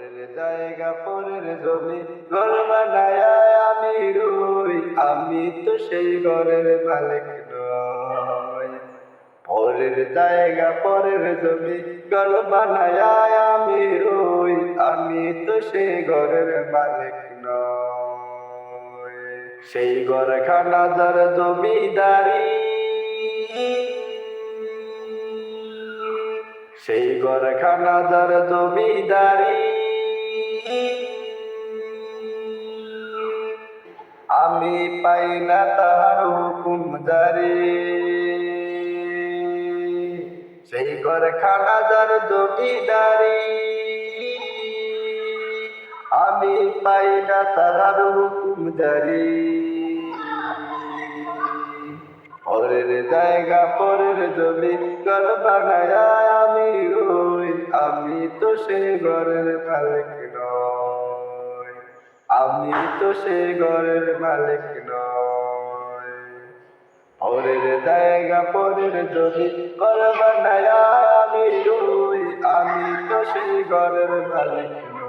পরের জায়গা, পরের জমি। ঘর বানায় আমি রই, আমি তো সেই ঘরের মালিক নই। পরের জায়গা, পরের জমি ঘর বানায় আমি রই, আমি তো সেই ঘরের মালিক নই। সেই ঘর খানা যার জমিদারি, সেই ঘর খানা যার জমিদারি আমি পাই না তাহার হুকুম জারি। সেই ঘর খানা যার জমিদারি। আমি পাই না তাহার হুকুম জারি। পরের জায়গা, পরের জমি ঘর বানায় আমি রই। আমি তো সেই ঘরের মালিক নই। আমি তো সে ঘরের মালিক নয় পরের জায়গা, পরের যদি ঘর বানায় আমি রুই, আমি তো সে ঘরের মালিক নই